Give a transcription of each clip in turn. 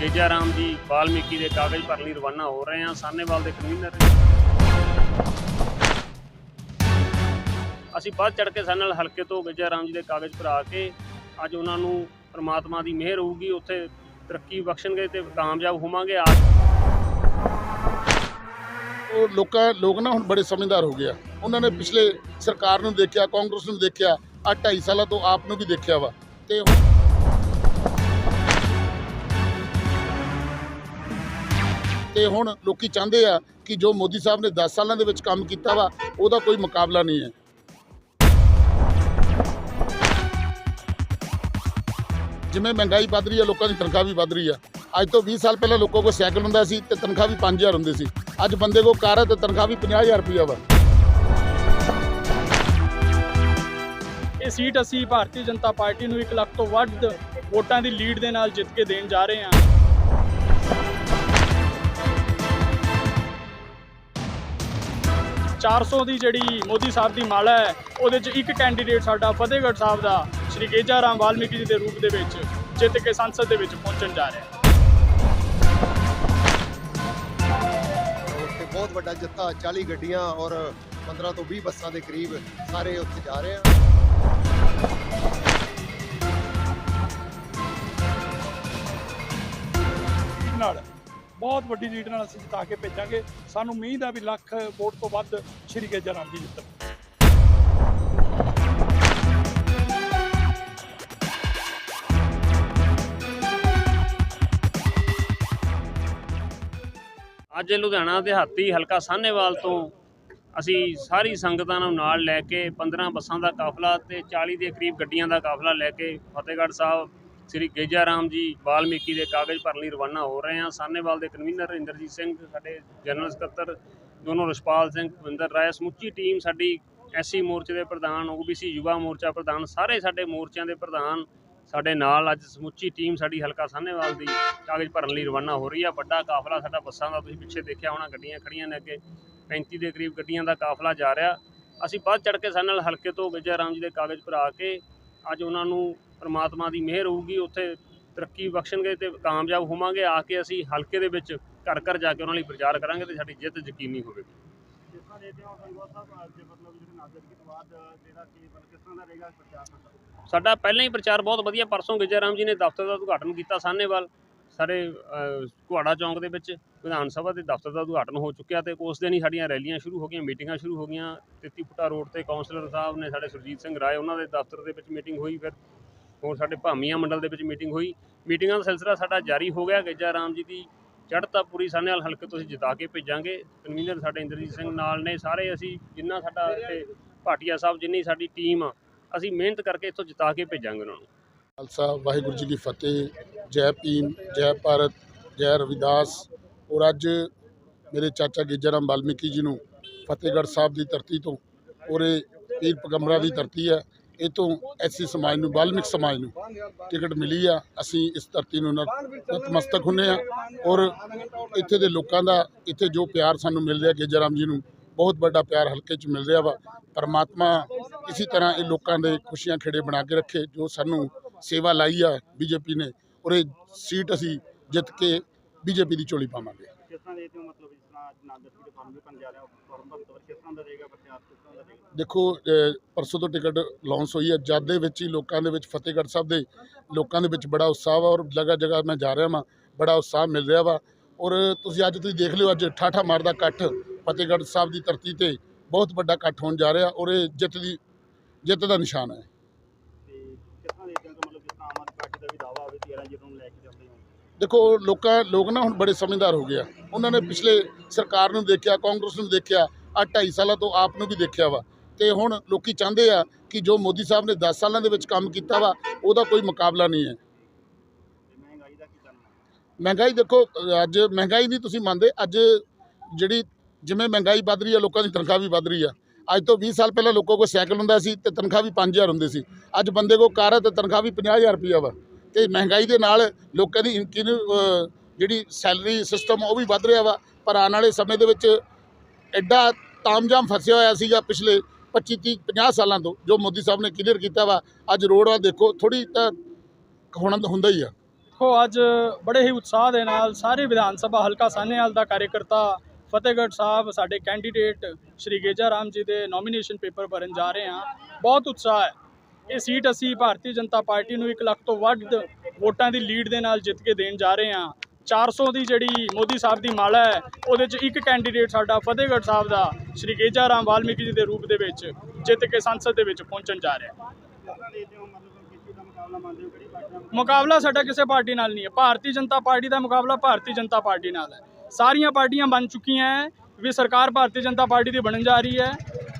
ਗੇਜਾ ਰਾਮ ਜੀ ਵਾਲਮੀਕੀ ਦੇ ਕਾਗਜ਼ ਭਰਨ ਲਈ ਰਵਾਨਾ ਹੋ ਰਹੇ ਹਾਂ। ਸਾਨੇਵਾਲ ਦੇ ਕਨਵੀਨਰ। ਅਸੀਂ ਵੱਧ ਚੜ ਕੇ ਸਾਡੇ ਨਾਲ ਹਲਕੇ ਤੋਂ ਗੇਜਾ ਰਾਮ ਜੀ ਦੇ ਕਾਗਜ਼ ਭਰਾ ਕੇ ਅੱਜ ਉਹਨਾਂ ਨੂੰ ਪ੍ਰਮਾਤਮਾ ਦੀ ਮਿਹਰ ਹੋਊਗੀ। ਉੱਥੇ ਤਰੱਕੀ ਬਖਸ਼ਣਗੇ ਤੇ ਕਾਮਯਾਬ ਹੋਵਾਂਗੇ। ਅੱਜ ਉਹ ਲੋਕਾਂ, ਲੋਕ ਨਾ ਹੁਣ ਬੜੇ ਸਮਝਦਾਰ ਹੋ ਗਏ ਆ। ਉਹਨਾਂ ਨੇ ਪਿਛਲੇ ਸਰਕਾਰ ਨੂੰ ਦੇਖਿਆ, ਕਾਂਗਰਸ ਨੂੰ ਦੇਖਿਆ ਆ 2.5 ਸਾਲਾਂ ਤੋਂ ਆਪ ਨੂੰ ਵੀ ਦੇਖਿਆ ਵਾ। ਤੇ ਤੇ ਹੁਣ ਲੋਕੀ ਚਾਹੁੰਦੇ ਆ ਕਿ ਜੋ ਮੋਦੀ ਸਾਹਿਬ ਨੇ 10 ਸਾਲਾਂ ਦੇ ਵਿੱਚ ਕੰਮ ਕੀਤਾ ਵਾ, ਉਹਦਾ ਕੋਈ ਮੁਕਾਬਲਾ ਨਹੀਂ ਹੈ। ਜਿਵੇਂ ਮਹਿੰਗਾਈ ਵੱਧ ਰਹੀ ਹੈ ਲੋਕਾਂ ਦੀ ਤਨਖਾਹ ਵੀ ਵੱਧ ਰਹੀ ਆ। ਅੱਜ ਤੋਂ 20 ਸਾਲ ਪਹਿਲਾਂ ਲੋਕਾਂ ਕੋਲ ਸਾਈਕਲ ਹੁੰਦਾ ਸੀ ਤੇ ਤਨਖਾਹ ਵੀ 5000 ਹੁੰਦੀ ਸੀ। ਅੱਜ ਬੰਦੇ ਕੋਲ ਕਾਰ ਹੈ ਤੇ ਤਨਖਾਹ ਵੀ 50000 ਰੁਪਇਆ ਵਾ। ਇਹ ਸੀਟ ਅਸੀਂ ਭਾਰਤੀ ਜਨਤਾ ਪਾਰਟੀ ਨੂੰ 1 ਲੱਖ ਤੋਂ ਵੱਧ ਵੋਟਾਂ ਦੀ ਲੀਡ ਦੇ ਨਾਲ ਜਿੱਤ ਕੇ ਦੇਣ ਜਾ ਰਹੇ ਹਾਂ। 400 ਦੀ ਜਿਹੜੀ ਮੋਦੀ ਸਾਹਿਬ ਦੀ ਮਾਲਾ ਹੈ ਉਹਦੇ 'ਚ ਇੱਕ ਕੈਂਡੀਡੇਟ ਸਾਡਾ ਫਤਿਹਗੜ੍ਹ ਸਾਹਿਬ ਦਾ ਸ਼੍ਰੀ ਗੇਜਾ ਰਾਮ ਵਾਲਮੀਕੀ ਜੀ ਦੇ ਰੂਪ ਦੇ ਵਿੱਚ ਜਿੱਤ ਕੇ ਸੰਸਦ ਦੇ ਵਿੱਚ ਪਹੁੰਚਣ ਜਾ ਰਿਹਾ ਹੈ। ਬਹੁਤ ਵੱਡਾ ਜੱਥਾ 40 ਗੱਡੀਆਂ ਔਰ 15 ਤੋਂ 20 ਬੱਸਾਂ ਦੇ ਕਰੀਬ ਸਾਰੇ ਉੱਥੇ ਜਾ ਰਹੇ ਆ। ਨਾਲ ਬਹੁਤ ਵੱਡੀ ਲੀਡ ਨਾਲ ਅਸੀਂ ਜਿਤਾ ਕੇ ਭੇਜਾਂਗੇ। ਸਾਨੂੰ ਉਮੀਦ ਆ ਵੀ ਲੱਖ ਵੋਟ ਤੋਂ ਵੱਧ ਸ਼੍ਰੀ ਗੇਜਾ ਰਾਮ ਜੀ ਜਿੱਤਣ ਅੱਜ ਲੁਧਿਆਣਾ ਦਿਹਾਤੀ ਹਲਕਾ ਸਾਹਨੇਵਾਲ ਤੋਂ ਅਸੀਂ ਸਾਰੀ ਸੰਗਤਾਂ ਨੂੰ ਨਾਲ ਲੈ ਕੇ 15 ਬੱਸਾਂ ਦਾ ਕਾਫਲਾ ਤੇ 40 ਦੇ ਕਰੀਬ ਗੱਡੀਆਂ ਦਾ ਕਾਫਲਾ ਲੈ ਕੇ ਫਤਿਹਗੜ੍ਹ ਸਾਹਿਬ ਸ੍ਰੀ ਗੇਜਾ ਰਾਮ ਜੀ ਵਾਲਮੀਕੀ ਦੇ ਕਾਗਜ਼ ਭਰਨ ਲਈ ਰਵਾਨਾ ਹੋ ਰਹੇ ਹਾਂ। ਸਾਨੇਵਾਲ ਦੇ ਕਨਵੀਨਰ ਇੰਦਰਜੀਤ ਸਿੰਘ, ਸਾਡੇ ਜਨਰਲ ਸਕੱਤਰ ਦੋਨੋਂ ਰਸ਼ਪਾਲ ਸਿੰਘ ਭਵਿੰਦਰ ਰਾਏ, ਸਮੁੱਚੀ ਟੀਮ ਸਾਡੀ ਐਸਸੀ ਮੋਰਚੇ ਦੇ ਪ੍ਰਧਾਨ, ਓਬੀਸੀ ਯੁਵਾ ਮੋਰਚਾ ਪ੍ਰਧਾਨ, ਸਾਰੇ ਸਾਡੇ ਮੋਰਚਿਆਂ ਦੇ ਪ੍ਰਧਾਨ ਸਾਡੇ ਨਾਲ ਅੱਜ ਸਮੁੱਚੀ ਟੀਮ ਸਾਡੀ ਹਲਕਾ ਸਾਹਨੇਵਾਲ ਦੀ ਕਾਗਜ਼ ਭਰਨ ਲਈ ਰਵਾਨਾ ਹੋ ਰਹੀ ਆ। ਵੱਡਾ ਕਾਫਲਾ ਸਾਡਾ ਬੱਸਾਂ ਦਾ, ਤੁਸੀਂ ਪਿੱਛੇ ਦੇਖਿਆ ਹੋਣਾ ਗੱਡੀਆਂ ਖੜੀਆਂ ਨੇ ਅੱਗੇ। 35 ਦੇ ਕਰੀਬ ਗੱਡੀਆਂ ਦਾ ਕਾਫਲਾ ਜਾ ਰਿਹਾ। ਅਸੀਂ ਵੱਧ ਚੜ ਕੇ ਸਾਡੇ ਨਾਲ ਹਲਕੇ ਤੋਂ ਵਿਜੈ ਰਾਮ ਜੀ ਦੇ ਕਾਗਜ਼ ਭਰਾ ਕੇ ਅੱਜ ਉਹਨਾਂ ਨੂੰ ਪ੍ਰਮਾਤਮਾ ਦੀ ਮਿਹਰ ਹੋਊਗੀ ਉੱਥੇ ਤਰੱਕੀ ਬਖਸ਼ਣਗੇ ਤੇ ਕਾਮਯਾਬ ਹੋਵਾਂਗੇ ਆ ਕੇ ਅਸੀਂ ਹਲਕੇ ਦੇ ਵਿੱਚ ਘਰ ਘਰ ਜਾ ਕੇ ਉਹਨਾਂ ਲਈ ਪ੍ਰਚਾਰ ਕਰਾਂਗੇ ਤੇ ਸਾਡੀ ਜਿੱਤ ਯਕੀਨੀ ਹੋਵੇਗੀ ਸਾਡਾ ਪਹਿਲਾਂ ਹੀ ਪ੍ਰਚਾਰ ਬਹੁਤ ਵਧੀਆ ਪਰਸੋਂ ਵਿਜੈ ਰਾਮ ਜੀ ਨੇ ਦਫ਼ਤਰ ਦਾ ਉਦਘਾਟਨ ਕੀਤਾ ਸਾਹਨੇਵਾਲ ਸਾਰੇ ਅਹ, ਕੁਹਾੜਾ ਚੌਂਕ ਦੇ ਵਿੱਚ ਵਿਧਾਨ ਸਭਾ ਦੇ ਦਫ਼ਤਰ ਦਾ ਉਦਘਾਟਨ ਹੋ ਚੁੱਕਿਆ ਤੇ ਉਸ ਦਿਨ ਹੀ ਸਾਡੀਆਂ ਰੈਲੀਆਂ ਸ਼ੁਰੂ ਹੋ ਗਈਆਂ ਮੀਟਿੰਗਾਂ ਸ਼ੁਰੂ ਹੋ ਗਈਆਂ। 33 ਫੁੱਟਾ ਰੋਡ ਤੇ ਕਾਉਂਸਲਰ ਸਾਹਿਬ ਨੇ ਸਾਡੇ ਸੁਰਜੀਤ ਸਿੰਘ ਰਾਏ ਉਹਨਾਂ ਦੇ ਦਫ਼ਤਰ ਦੇ ਵਿੱਚ ਮੀਟਿੰਗ ਹੋਈ ਫਿਰ ਹੋਰ ਸਾਡੇ ਭਾਮੀਆਂ ਮੰਡਲ ਦੇ ਵਿੱਚ ਮੀਟਿੰਗ ਹੋਈ। ਮੀਟਿੰਗਾਂ ਦਾ ਸਿਲਸਿਲਾ ਸਾਡਾ ਜਾਰੀ ਹੋ ਗਿਆ। ਗੇਜਾ ਰਾਮ ਜੀ ਦੀ ਚੜ੍ਹਤਾ ਪੂਰੀ ਸਾਹਨੇਵਾਲ ਹਲਕੇ ਤੋਂ ਅਸੀਂ ਜਿਤਾ ਕੇ ਭੇਜਾਂਗੇ। ਕਨਵੀਨਰ ਸਾਡੇ ਇੰਦਰਜੀਤ ਸਿੰਘ ਨਾਲ ਨੇ। ਸਾਰੇ ਅਸੀਂ ਜਿੰਨਾ ਸਾਡਾ ਇੱਥੇ ਭਾਟੀਆ ਸਾਹਿਬ, ਜਿੰਨੀ ਸਾਡੀ ਟੀਮ ਆ, ਅਸੀਂ ਮਿਹਨਤ ਕਰਕੇ ਇੱਥੋਂ ਜਿਤਾ ਕੇ ਭੇਜਾਂਗੇ ਉਹਨਾਂ ਨੂੰ। ਖਾਲਸਾ, ਵਾਹਿਗੁਰੂ ਜੀ ਕੀ ਫਤਿਹ। ਜੈ ਭੀਮ, ਜੈ ਭਾਰਤ, ਜੈ ਰਵਿਦਾਸ। ਔਰ ਅੱਜ ਮੇਰੇ ਚਾਚਾ ਗੇਜਰਾਮ ਵਾਲਮੀਕੀ ਜੀ ਨੂੰ ਫਤਿਹਗੜ੍ਹ ਸਾਹਿਬ ਦੀ ਧਰਤੀ ਤੋਂ, ਔਰ ਇਹ ਪੀਰ ਪਗੰਬਰਾ ਦੀ ਧਰਤੀ ਹੈ। ਇਹ ਤੋਂ ਐਸੀ ਸਮਾਜ ਨੂੰ ਵਾਲਮੀਕ ਸਮਾਜ ਨੂੰ ਟਿਕਟ ਮਿਲੀ ਆ। ਅਸੀਂ ਇਸ ਧਰਤੀ ਨੂੰ ਨਤਮਸਤਕ ਹੁੰਨੇ ਆ ਔਰ ਇੱਥੇ ਦੇ ਲੋਕਾਂ ਦਾ, ਇੱਥੇ ਜੋ ਪਿਆਰ ਸਾਨੂੰ ਮਿਲ ਰਿਹਾ ਗੇਜਰਾਮ ਜੀ ਨੂੰ ਬਹੁਤ ਵੱਡਾ ਪਿਆਰ ਹਲਕੇ 'ਚ ਮਿਲ ਰਿਹਾ ਵਾ। ਪਰਮਾਤਮਾ ਇਸੇ ਤਰ੍ਹਾਂ ਇਹ ਲੋਕਾਂ ਦੇ ਖੁਸ਼ੀਆਂ ਖੇੜੇ ਬਣਾ ਕੇ ਰੱਖੇ, ਜੋ ਸਾਨੂੰ ਸੇਵਾ ਲਾਈ ਆ ਬੀਜੇਪੀ ਨੇ ਔਰ ਇਹ ਸੀਟ ਅਸੀਂ ਜਿੱਤ ਕੇ ਬੀਜੇਪੀ ਦੀ ਝੋਲੀ ਪਾਵਾਂਗੇ। ਕਿਸ ਤਰ੍ਹਾਂ ਦੇਖਦੇ ਹੋ ਮਤਲਬ ਜਿਸ ਤਰ੍ਹਾਂ ਅੱਜ ਨਾਜ਼ਰਗੀ ਦੇ ਫਾਰਮ ਵੀ ਬਣ ਜਾ ਰਿਹਾ ਫਾਰਮ ਦਾ ਮਤਲਬ ਕਿਸ ਤਰ੍ਹਾਂ ਦਾ ਰਹੇਗਾ ਪ੍ਰਚਾਰ ਕਿਸ ਤਰ੍ਹਾਂ ਦਾ ਰਹੇਗਾ? ਦੇਖੋ ਪਰਸੋਂ ਤੋਂ ਟਿਕਟ ਲਾਂਚ ਹੋਈ ਹੈ। ਜਦ ਦੇ ਵਿੱਚ ਹੀ ਲੋਕਾਂ ਦੇ ਵਿੱਚ ਫਤਿਹਗੜ੍ਹ ਸਾਹਿਬ ਦੇ ਲੋਕਾਂ ਦੇ ਵਿੱਚ ਬੜਾ ਉਤਸ਼ਾਹ ਵਾ ਔਰ ਜਗ੍ਹਾ ਜਗ੍ਹਾ ਮੈਂ ਜਾ ਰਿਹਾ ਵਾਂ ਬੜਾ ਉਤਸ਼ਾਹ ਮਿਲ ਰਿਹਾ ਵਾ। ਔਰ ਤੁਸੀਂ ਅੱਜ ਤੁਸੀਂ ਦੇਖ ਲਿਓ ਅੱਜ ਠਾਠਾ ਮਾਰਦਾ ਇਕੱਠ ਫਤਿਹਗੜ੍ਹ ਸਾਹਿਬ ਦੀ ਧਰਤੀ ਤੇ ਬਹੁਤ ਵੱਡਾ ਇਕੱਠ ਹੋਣ ਜਾ ਰਿਹਾ ਔਰ ਇਹ ਜਿੱਤ ਦੀ ਜਿੱਤ ਦਾ ਨਿਸ਼ਾਨ ਹੈ। ਤੇ ਕਿਸ ਤਰ੍ਹਾਂ ਹੋ ਕਿ ਮਤਲਬ ਜਿਸ ਤਰ੍ਹਾਂ ਆਮ ਆਦਮੀ ਪਾਰਟੀ ਦਾ ਵੀ ਦਾਵਾ ਹੋਵੇ 13 ਜੀਰੋ ਨੂੰ ਲੈ ਕੇ ਚੱਲਦੇ ਹੋ ਦੇਖੋ, ਲੋਕਾਂ, ਲੋਕ ਨਾ ਹੁਣ ਬੜੇ ਸਮਝਦਾਰ ਹੋ ਗਏ ਆ। ਉਹਨਾਂ ਨੇ ਪਿਛਲੇ ਸਰਕਾਰ ਨੂੰ ਦੇਖਿਆ, ਕਾਂਗਰਸ ਨੂੰ ਦੇਖਿਆ ਆ 2.5 ਸਾਲਾਂ ਤੋਂ ਆਪ ਨੂੰ ਵੀ ਦੇਖਿਆ ਵਾ। ਤੇ ਹੁਣ ਲੋਕੀ ਚਾਹੁੰਦੇ ਆ ਕਿ ਜੋ ਮੋਦੀ ਸਾਹਿਬ ਨੇ 10 ਸਾਲਾਂ ਦੇ ਵਿੱਚ ਕੰਮ ਕੀਤਾ ਵਾ, ਉਹਦਾ ਕੋਈ ਮੁਕਾਬਲਾ ਨਹੀਂ ਹੈ। ਮਹਿੰਗਾਈ ਦੇਖੋ, ਅੱਜ ਮਹਿੰਗਾਈ ਨਹੀਂ ਤੁਸੀਂ ਮੰਨਦੇ, ਅੱਜ ਜਿਹੜੀ ਜਿਵੇਂ ਮਹਿੰਗਾਈ ਵੱਧ ਰਹੀ ਹੈ ਲੋਕਾਂ ਦੀ ਤਨਖਾਹ ਵੀ ਵੱਧ ਰਹੀ ਆ। ਅੱਜ ਤੋਂ 20 ਸਾਲ ਪਹਿਲਾਂ ਲੋਕਾਂ ਕੋਲ ਸਾਈਕਲ ਹੁੰਦਾ ਸੀ ਤੇ ਤਨਖਾਹ ਵੀ 5000 ਹੁੰਦੀ ਸੀ। ਅੱਜ ਬੰਦੇ ਕੋਲ ਕਾਰ ਹੈ ਤੇ ਤਨਖਾਹ ਵੀ 50000 ਰੁਪਈਆ ਵਾ। ਤੇ ਮਹਿੰਗਾਈ ਦੇ ਨਾਲ ਲੋਕਾਂ ਦੀ ਇਨਕਿਨ ਜਿਹੜੀ ਸੈਲਰੀ ਸਿਸਟਮ ਉਹ ਵੀ ਵੱਧ ਰਿਹਾ ਵਾ। ਪਰ ਆਉਣ ਵਾਲੇ ਸਮੇਂ ਦੇ ਵਿੱਚ ਐਡਾ ਤਾਮਜਾਮ ਫਸਿਆ ਹੋਇਆ ਸੀਗਾ ਪਿਛਲੇ 25 30 50 ਸਾਲਾਂ ਤੋਂ, ਜੋ ਮੋਦੀ ਸਾਹਿਬ ਨੇ ਕਲੀਅਰ ਕੀਤਾ ਵਾ। ਅੱਜ ਰੋਡ ਆ, ਦੇਖੋ ਥੋੜੀ ਤਾਂ ਹੋਣਾ ਤਾਂ ਹੁੰਦਾ ਹੀ ਆ। ਦੇਖੋ, ਅੱਜ ਬੜੇ ਹੀ ਉਤਸ਼ਾਹ ਦੇ ਨਾਲ ਸਾਰੇ ਵਿਧਾਨ ਸਭਾ, ਹਲਕਾ ਸਾਹਨੇਵਾਲ ਦਾ ਕਾਰਜਕਰਤਾ ਫਤਿਹਗੜ੍ਹ ਸਾਹਿਬ, ਸਾਡੇ ਕੈਂਡੀਡੇਟ ਸ਼੍ਰੀ ਗੇਜਾ ਰਾਮ ਜੀ ਦੇ ਨੋਮੀਨੇਸ਼ਨ ਪੇਪਰ ਭਰਨ ਜਾ ਰਹੇ ਹਾਂ। ਬਹੁਤ ਉਤਸ਼ਾਹ ਹੈ। ਇਹ ਸੀਟ ਅਸੀਂ ਭਾਰਤੀ ਜਨਤਾ ਪਾਰਟੀ ਨੂੰ 1 ਲੱਖ ਤੋਂ ਵੱਧ ਵੋਟਾਂ ਦੀ ਲੀਡ ਦੇ ਨਾਲ ਜਿੱਤ ਕੇ ਦੇਣ ਜਾ ਰਹੇ ਹਾਂ। 400 ਦੀ ਜਿਹੜੀ ਮੋਦੀ ਸਾਹਿਬ ਦੀ ਮਾਲਾ ਹੈ, ਉਹਦੇ 'ਚ ਇੱਕ ਕੈਂਡੀਡੇਟ ਸਾਡਾ ਫਤਿਹਗੜ੍ਹ ਸਾਹਿਬ ਦਾ ਸ਼੍ਰੀ ਕੇਜਾ ਰਾਮ ਵਾਲਮੀਕੀ ਜੀ ਦੇ ਰੂਪ ਦੇ ਵਿੱਚ ਜਿੱਤ ਕੇ ਸੰਸਦ ਦੇ ਵਿੱਚ ਪਹੁੰਚਣ ਜਾ ਰਿਹਾ। ਮੁਕਾਬਲਾ ਸਾਡਾ ਕਿਸੇ ਪਾਰਟੀ ਨਾਲ ਨਹੀਂ ਹੈ। ਭਾਰਤੀ ਜਨਤਾ ਪਾਰਟੀ ਦਾ ਮੁਕਾਬਲਾ ਭਾਰਤੀ ਜਨਤਾ ਪਾਰਟੀ ਨਾਲ ਹੈ। ਸਾਰੀਆਂ ਪਾਰਟੀਆਂ ਬਣ ਚੁੱਕੀਆਂ ਹੈ। ਵੀ ਸਰਕਾਰ ਭਾਰਤੀ ਜਨਤਾ ਪਾਰਟੀ ਦੀ ਬਣਨ ਜਾ ਰਹੀ ਹੈ।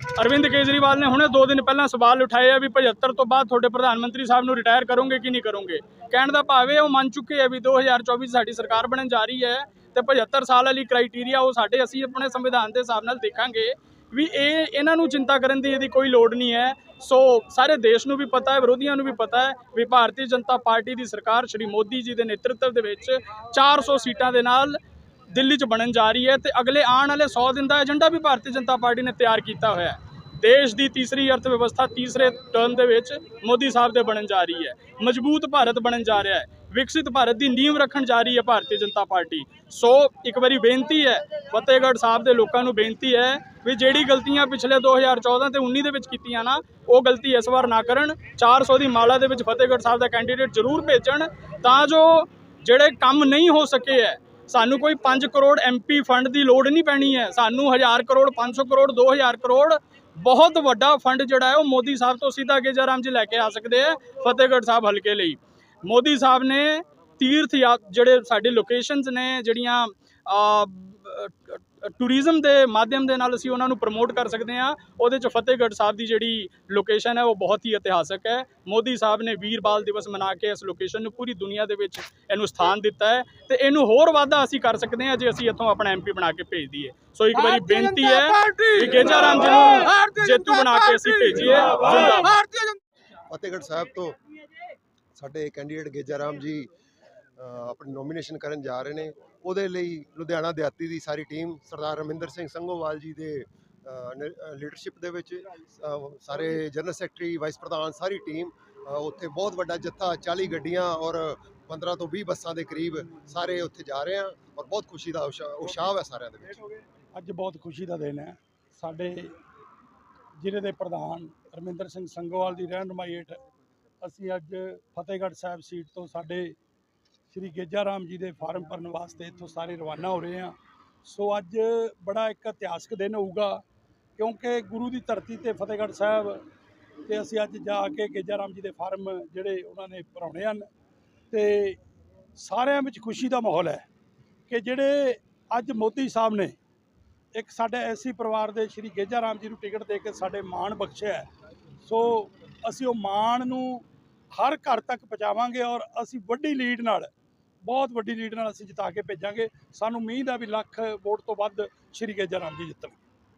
ਅਰਵਿੰਦ ਕੇਜਰੀਵਾਲ ਨੇ ਹੁਣੇ 2 ਦਿਨ ਪਹਿਲਾਂ ਸਵਾਲ ਉਠਾਏ ਆ ਵੀ 75 ਤੋਂ ਬਾਅਦ ਤੁਹਾਡੇ ਪ੍ਰਧਾਨ ਮੰਤਰੀ ਸਾਹਿਬ ਨੂੰ ਰਿਟਾਇਰ ਕਰੋਗੇ ਕਿ ਨਹੀਂ ਕਰੋਗੇ? ਕਹਿਣ ਦਾ ਭਾਵ ਇਹ, ਉਹ ਮੰਨ ਚੁੱਕੇ ਆ ਵੀ 2024 'ਚ ਸਾਡੀ ਸਰਕਾਰ ਬਣਨ ਜਾ ਰਹੀ ਹੈ ਤੇ 75 ਸਾਲ ਵਾਲੀ ਕ੍ਰਾਈਟੇਰੀਆ ਉਹ ਸਾਡੇ, ਅਸੀਂ ਆਪਣੇ ਸੰਵਿਧਾਨ ਦੇ ਹਿਸਾਬ ਨਾਲ ਦੇਖਾਂਗੇ ਵੀ ਇਹ, ਇਹਨਾਂ ਨੂੰ ਚਿੰਤਾ ਕਰਨ ਦੀ ਇਹਦੀ ਕੋਈ ਲੋੜ ਨਹੀਂ ਹੈ। ਸੋ ਸਾਰੇ ਦੇਸ਼ ਨੂੰ ਵੀ ਪਤਾ ਹੈ, ਵਿਰੋਧੀਆਂ ਨੂੰ ਵੀ ਪਤਾ ਹੈ ਵੀ ਭਾਰਤੀ ਜਨਤਾ ਪਾਰਟੀ ਦੀ ਸਰਕਾਰ ਸ਼੍ਰੀ ਮੋਦੀ ਜੀ ਦੇ ਨੇਤਰਤਵ ਦੇ ਵਿੱਚ 400 ਸੀਟਾਂ ਦੇ ਨਾਲ ਦਿੱਲੀ 'ਚ ਬਣਨ ਜਾ ਰਹੀ ਹੈ ਤੇ ਅਗਲੇ ਆਉਣ ਵਾਲੇ 100 ਦਿਨ ਦਾ ਏਜੰਡਾ ਵੀ ਭਾਰਤੀ ਜਨਤਾ ਪਾਰਟੀ ਨੇ ਤਿਆਰ ਕੀਤਾ ਹੋਇਆ ਹੈ। ਦੇਸ਼ ਦੀ ਤੀਸਰੀ ਅਰਥ ਵਿਵਸਥਾ ਤੀਸਰੇ ਟਰਮ ਦੇ ਵਿੱਚ ਮੋਦੀ ਸਾਹਿਬ ਦੇ ਬਣਨ ਜਾ ਰਹੀ ਹੈ। ਮਜ਼ਬੂਤ ਭਾਰਤ ਬਣਨ ਜਾ ਰਿਹਾ ਹੈ। ਵਿਕਸਿਤ ਭਾਰਤ ਦੀ ਨੀਂਵ ਰੱਖਣ ਜਾ ਰਹੀ ਹੈ ਭਾਰਤੀ ਜਨਤਾ ਪਾਰਟੀ। ਸੋ ਇੱਕ ਵਾਰੀ ਬੇਨਤੀ ਹੈ, ਫਤਿਹਗੜ੍ਹ ਸਾਹਿਬ ਦੇ ਲੋਕਾਂ ਨੂੰ ਬੇਨਤੀ ਹੈ ਵੀ ਜਿਹੜੀ ਗਲਤੀਆਂ ਪਿਛਲੇ 2014 ਤੇ 19 ਦੇ ਵਿੱਚ ਕੀਤੀਆਂ ਨਾ, ਉਹ ਗਲਤੀ ਇਸ ਵਾਰ ਨਾ ਕਰਨ। 400 ਦੀ ਮਾਲਾ ਦੇ ਵਿੱਚ ਫਤਿਹਗੜ੍ਹ ਸਾਹਿਬ ਦਾ ਕੈਂਡੀਡੇਟ ਜ਼ਰੂਰ ਭੇਜਣ ਤਾਂ ਜੋ ਜਿਹੜੇ ਕੰਮ ਨਹੀਂ ਹੋ ਸਕੇ ਹੈ ਸਾਨੂੰ ਕੋਈ 5 ਕਰੋੜ ਐਮਪੀ ਫੰਡ ਦੀ ਲੋੜ ਨਹੀਂ ਪੈਣੀ ਹੈ। ਸਾਨੂੰ 1000 ਕਰੋੜ 500 ਕਰੋੜ 2000 ਕਰੋੜ ਬਹੁਤ ਵੱਡਾ ਫੰਡ ਜਿਹੜਾ ਹੈ, ਉਹ ਮੋਦੀ ਸਾਹਿਬ ਤੋਂ ਸਿੱਧਾ ਗੇਜਾ ਰਾਮ ਜੀ ਲੈ ਕੇ ਆ ਸਕਦੇ ਆ ਫਤਿਹਗੜ੍ਹ ਸਾਹਿਬ ਹਲਕੇ ਲਈ। ਮੋਦੀ ਸਾਹਿਬ ਨੇ ਤੀਰਥ ਯਾ, ਜਿਹੜੇ ਸਾਡੇ ਲੋਕੇਸ਼ਨਸ ਨੇ, ਜਿਹੜੀਆਂ ਟੂਰਿਜ਼ਮ ਦੇ ਮਾਧਿਅਮ ਦੇ ਨਾਲ ਅਸੀਂ ਉਹਨਾਂ ਨੂੰ ਪ੍ਰਮੋਟ ਕਰ ਸਕਦੇ ਹਾਂ। ਉਹਦੇ ਚ ਫਤਿਹਗੜ੍ਹ ਸਾਹਿਬ ਦੀ ਜਿਹੜੀ ਲੋਕੇਸ਼ਨ ਹੈ ਉਹ ਬਹੁਤ ਹੀ ਇਤਿਹਾਸਕ ਹੈ। ਮੋਦੀ ਸਾਹਿਬ ਨੇ ਵੀਰ ਬਾਲ ਦਿਵਸ ਮਨਾ ਕੇ ਇਸ ਲੋਕੇਸ਼ਨ ਨੂੰ ਪੂਰੀ ਦੁਨੀਆ ਦੇ ਵਿੱਚ ਇਹਨੂੰ ਸਥਾਨ ਦਿੱਤਾ ਹੈ ਤੇ ਇਹਨੂੰ ਹੋਰ ਵਾਧਾ ਅਸੀਂ ਕਰ ਸਕਦੇ ਹਾਂ ਜੇ ਅਸੀਂ ਇੱਥੋਂ ਆਪਣਾ ਐਮਪੀ ਬਣਾ ਕੇ ਭੇਜ ਦਈਏ। ਸੋ ਇੱਕ ਵਾਰੀ ਬੇਨਤੀ ਹੈ ਕਿ ਗੇਜਾ ਰਾਮ ਜੀ ਨੂੰ ਜੇਤੂ ਬਣਾ ਕੇ ਅਸੀਂ ਭੇਜੀਏ। ਜਿੰਦਾਬਾਦ! ਫਤਿਹਗੜ੍ਹ ਸਾਹਿਬ ਤੋਂ ਸਾਡੇ ਕੈਂਡੀਡੇਟ ਗੇਜਾ ਰਾਮ ਜੀ ਆਪਣੀ ਨੋਮੀਨੇਸ਼ਨ ਕਰਨ ਜਾ ਰਹੇ ਨੇ। ਉਹਦੇ ਲਈ ਲੁਧਿਆਣਾ ਦਿਹਾਤੀ ਦੀ ਸਾਰੀ ਟੀਮ, ਸਰਦਾਰ ਰਮਿੰਦਰ ਸਿੰਘ ਸੰਗੋਵਾਲ ਜੀ ਦੇ ਲੀਡਰਸ਼ਿਪ ਦੇ ਵਿੱਚ ਸਾਰੇ ਜਨਰਲ ਸੈਕਟਰੀ ਵਾਈਸ ਪ੍ਰਧਾਨ ਸਾਰੀ ਟੀਮ ਉੱਥੇ ਬਹੁਤ ਵੱਡਾ ਜੱਥਾ 40 ਗੱਡੀਆਂ ਔਰ 15 ਤੋਂ 20 ਬੱਸਾਂ ਦੇ ਕਰੀਬ ਸਾਰੇ ਉੱਥੇ ਜਾ ਰਹੇ ਆ ਔਰ ਬਹੁਤ ਖੁਸ਼ੀ ਦਾ ਉਸ਼ਾ- ਉਤਸ਼ਾਹ ਹੈ ਸਾਰਿਆਂ ਦੇ ਵਿੱਚ। ਅੱਜ ਬਹੁਤ ਖੁਸ਼ੀ ਦਾ ਦਿਨ ਹੈ। ਸਾਡੇ ਜ਼ਿਲ੍ਹੇ ਦੇ ਪ੍ਰਧਾਨ ਰਮਿੰਦਰ ਸਿੰਘ ਸੰਗੋਵਾਲ ਦੀ ਰਹਿਨੁਮਾਈ ਹੇਠ ਅਸੀਂ ਅੱਜ ਫਤਿਹਗੜ੍ਹ ਸਾਹਿਬ ਸੀਟ ਤੋਂ ਸਾਡੇ ਸ਼੍ਰੀ ਗੇਜਾ ਰਾਮ ਜੀ ਦੇ ਫਾਰਮ ਭਰਨ ਵਾਸਤੇ ਇੱਥੋਂ ਸਾਰੇ ਰਵਾਨਾ ਹੋ ਰਹੇ ਹਾਂ। ਸੋ ਅੱਜ ਬੜਾ ਇੱਕ ਇਤਿਹਾਸਕ ਦਿਨ ਹੋਊਗਾ, ਕਿਉਂਕਿ ਗੁਰੂ ਦੀ ਧਰਤੀ ਤੇ ਫਤਿਹਗੜ੍ਹ ਸਾਹਿਬ ਤੇ ਅਸੀਂ ਅੱਜ ਜਾ ਕੇ ਗੇਜਾ ਰਾਮ ਜੀ ਦੇ ਫਾਰਮ ਜਿਹੜੇ ਉਹਨਾਂ ਨੇ ਭਰਾਉਣੇ ਹਨ ਤੇ ਸਾਰਿਆਂ ਵਿੱਚ ਖੁਸ਼ੀ ਦਾ ਮਾਹੌਲ ਹੈ ਕਿ ਜਿਹੜੇ ਅੱਜ ਮੋਦੀ ਸਾਹਿਬ ਨੇ ਇੱਕ ਸਾਡੇ ਐਸੀ ਪਰਿਵਾਰ ਦੇ ਸ਼੍ਰੀ ਗੇਜਾ ਰਾਮ ਜੀ ਨੂੰ ਟਿਕਟ ਦੇ ਕੇ ਸਾਡੇ ਮਾਣ ਬਖਸ਼ਿਆ ਸੋ ਅਸੀਂ ਉਹ ਮਾਣ ਨੂੰ ਹਰ ਘਰ ਤੱਕ ਪਹੁੰਚਾਵਾਂਗੇ ਔਰ ਅਸੀਂ ਵੱਡੀ ਲੀਡ ਨਾਲ ਬਹੁਤ ਵੱਡੀ ਲੀਡ ਨਾਲ ਅਸੀਂ ਜਿਤਾ ਕੇ ਭੇਜਾਂਗੇ। ਸਾਨੂੰ ਉਮੀਦ ਹੈ ਵੀ ਲੱਖ ਵੋਟ ਤੋਂ ਵੱਧ ਸ਼੍ਰੀ ਗੇਜਾ ਰਾਮ ਜੀ ਜਿੱਤਣ।